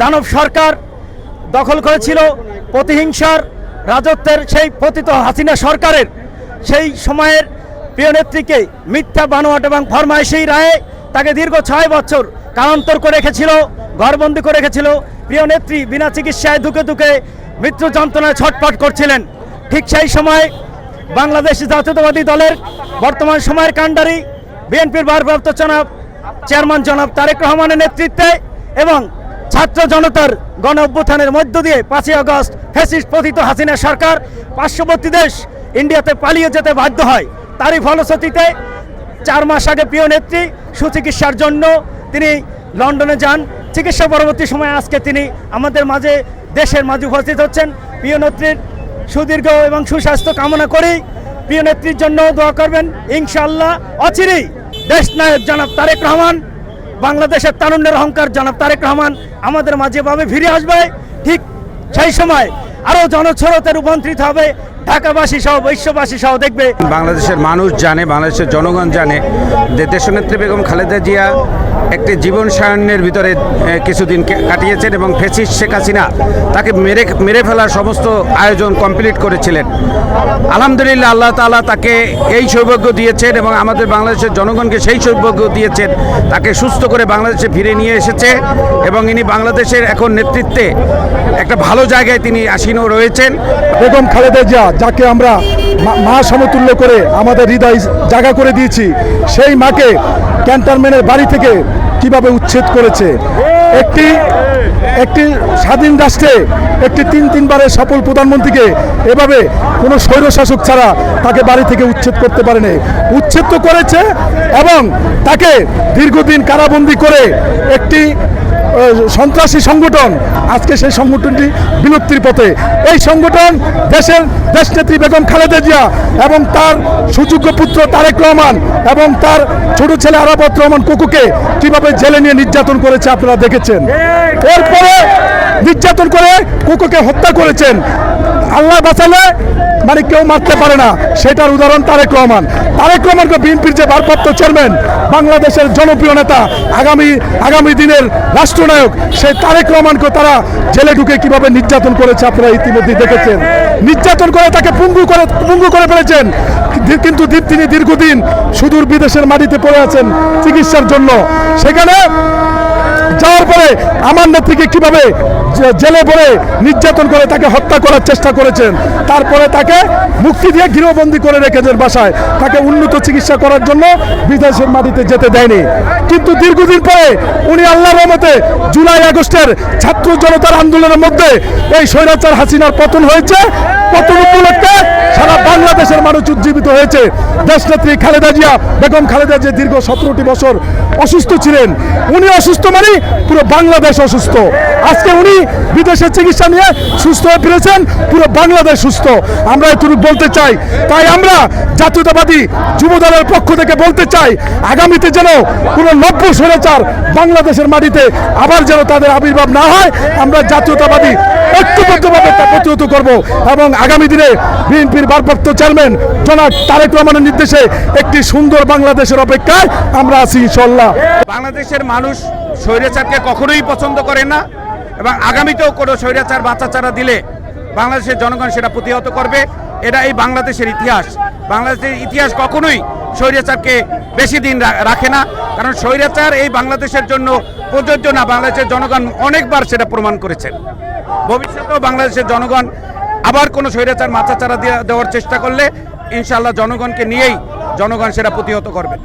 দানব সরকার দখল করেছিল প্রতিহিংসার রাজত্বের সেই পতিত হাসিনা সরকারের। সেই সময়ের প্রিয় নেত্রীকে মিথ্যা বানোয়াট এবং ফরমাইশি রায়ে তাকে দীর্ঘ ছয় বছর কারান্তর করে রেখেছিল, ঘরবন্দি করে রেখেছিল। প্রিয় নেত্রী বিনা চিকিৎসায় দুকে দুকে মৃত্যু যন্ত্রণায় ছটপট করছিলেন। ঠিক সেই সময় বাংলাদেশ জাতীয়তাবাদী দলের বর্তমান সময়ের কাণ্ডারি বিএনপির ভারপ্রাপ্ত জনাব, চেয়ারম্যান জনাব তারেক রহমানের নেতৃত্বে এবং ছাত্র জনতার গণ অভ্যুত্থানের মধ্য দিয়ে পাঁচই আগস্ট ফেসিস্ট পতিত হাসিনা সরকার, পার্শ্ববর্তী দেশ ইন্ডিয়াতে পালিয়ে যেতে বাধ্য হয়। তারই ফলশ্রুতিতে চার মাস আগে প্রিয় নেত্রী সুচিকিৎসার জন্য তিনি লন্ডনে যান। চিকিৎসা পরবর্তী সময়ে আজকে তিনি আমাদের মাঝে দেশের মাঝে উপস্থিত হচ্ছেন। প্রিয় নেত্রীর সুদীর্ঘ এবং সুস্বাস্থ্য কামনা করি প্রিয় নেত্রীর জন্য দোয়া করবেন। ইনশাল্লাহ অচিরেই দেশ নায়ক জনাব তারেক রহমান। বাংলাদেশের তারুণ্যের অহংকার জনাব তারেক রহমান আমাদের মাঝেভাবে ফিরে আসবে। ঠিক সেই সময় আরও জনস্রোতে রূপান্তরিত হবে ঢাকাবাসী সহ, বিশ্ববাসী সহ দেখবে। বাংলাদেশের মানুষ জানে, বাংলাদেশের জনগণ জানে দেশনেত্রী বেগম খালেদা জিয়া একটি জীবন সায়নের ভিতরে কিছুদিন কাটিয়েছেন এবং ফেসিস শেখ হাসিনা তাকে মেরে মেরে ফেলার সমস্ত আয়োজন কমপ্লিট করেছিলেন। আলহামদুলিল্লাহ আল্লাহ তাআলা তাকে এই সৌভাগ্য দিয়েছেন এবং আমাদের বাংলাদেশের জনগণকে সেই সৌভাগ্য দিয়েছেন। তাকে সুস্থ করে বাংলাদেশে ফিরে নিয়ে এসেছে এবং ইনি বাংলাদেশের এখন নেতৃত্বে একটা ভালো জায়গায় তিনি আসীনও রয়েছেন। বেগম খালেদা জিয়া, যাকে আমরা মা সমতুল্য করে আমাদের হৃদয় জায়গা করে দিয়েছি, সেই মাকে ক্যান্টনমেন্টের বাড়ি থেকে কীভাবে উচ্ছেদ করেছে? একটি একটি স্বাধীন রাষ্ট্রে একটি তিন তিনবারের সফল প্রধানমন্ত্রীকে এভাবে কোনো স্বৈরশাসক ছাড়া তাকে বাড়ি থেকে উচ্ছেদ করতে পারেনি। উচ্ছেদ তো করেছে এবং তাকে দীর্ঘদিন কারাবন্দি করে একটি সন্ত্রাসী সংগঠন। আজকে সেই সংগঠনটি বিলুপ্তির পথে। এই সংগঠন দেশের দেশনেত্রী বেগম খালেদা জিয়া এবং তার সুযোগ্য পুত্র তারেক রহমান এবং তার ছোট ছেলে আরাবত রহমান কুকুকে কীভাবে জেলে নিয়ে নির্যাতন করেছে আপনারা দেখেছেন? এরপরে নির্যাতন করে কুকুকে হত্যা করেছেন। আল্লাহ বাঁচালে মানে কেউ মারতে পারে না। সেটার উদাহরণ তারেক রহমান। তারেক রহমানকে বিএনপির যে ভারপ্রাপ্ত চেয়ারম্যান, বাংলাদেশের জনপ্রিয় নেতা, আগামী আগামী দিনের রাষ্ট্রনায়ক সেই তারেক রহমানকে তারা জেলে ঢুকে কীভাবে নির্যাতন করেছে আপনারা ইতিমধ্যে দেখেছেন। নির্যাতন করে তাকে পঙ্গু করে পঙ্গু করে ফেলেছেন। কিন্তু তিনি দীর্ঘদিন সুদূর বিদেশের মাটিতে পড়ে আছেন চিকিৎসার জন্য। সেখানে যাওয়ার পরে আমার নেত্রীকে কীভাবে জেলে পড়ে নির্যাতন করে তাকে হত্যা করার চেষ্টা করেছেন, তারপরে তাকে মুক্তি দিয়ে গৃহবন্দী করে রেখেছেন বাসায়। তাকে উন্নত চিকিৎসা করার জন্য বিদেশের মাটিতে যেতে দেয়নি। কিন্তু দীর্ঘদিন পরে উনি আল্লাহর রহমতে জুলাই আগস্টের ছাত্র জনতার আন্দোলনের মধ্যে এই স্বৈরাচার হাসিনার পতন হয়েছে। পতন উপলক্ষে সারা বাংলাদেশের মানুষ উজ্জীবিত হয়েছে। দেশনেত্রী খালেদা জিয়া, বেগম খালেদা জিয়া দীর্ঘ সতেরোটি বছর অসুস্থ ছিলেন, উনি অসুস্থ মানে পুরো বাংলাদেশ অসুস্থ। আজকে উনি বিদেশে চিকিৎসা নিয়ে সুস্থ হয়ে ফিরেছেন, পুরো বাংলাদেশ সুস্থ। আমরা এটুকু বলতে চাই, তাই আমরা জাতীয়তাবাদী যুব দলের পক্ষ থেকে বলতে চাই, আগামীতে যেন কোনো নব্য স্বৈরাচার বাংলাদেশের মাটিতে আবার যেন তাদের আবির্ভাব না হয়, আমরা জাতীয়তাবাদী ঐক্যবদ্ধভাবে তা প্রতিহত করব এবং আগামী দিনে বিএনপির ভারপ্রাপ্ত চেয়ারম্যান জনাব তারেক রহমানের নির্দেশে একটি সুন্দর বাংলাদেশের অপেক্ষায় আমরা আছি ইনশাল্লাহ বাংলাদেশের মানুষ স্বৈরাচারকে কখনোই পছন্দ করে না এবং আগামীতেও কোনো স্বৈরাচার বাচ্চাচারা দিলে বাংলাদেশের জনগণ সেটা প্রতিহত করবে। এটা এই বাংলাদেশের ইতিহাস। বাংলাদেশের ইতিহাস কখনোই স্বৈরাচারকে বেশি দিন রাখে না। কারণ স্বৈরাচার এই বাংলাদেশের জন্য প্রযোজ্য না। বাংলাদেশের জনগণ অনেকবার সেটা প্রমাণ করেছেন। ভবিষ্যতেও বাংলাদেশের জনগণ আবার কোনো স্বৈরাচার মাথাচারা দেওয়ার চেষ্টা করলে ইনশাল্লাহ জনগণকে নিয়েই জনগণ সেটা প্রতিহত করবে।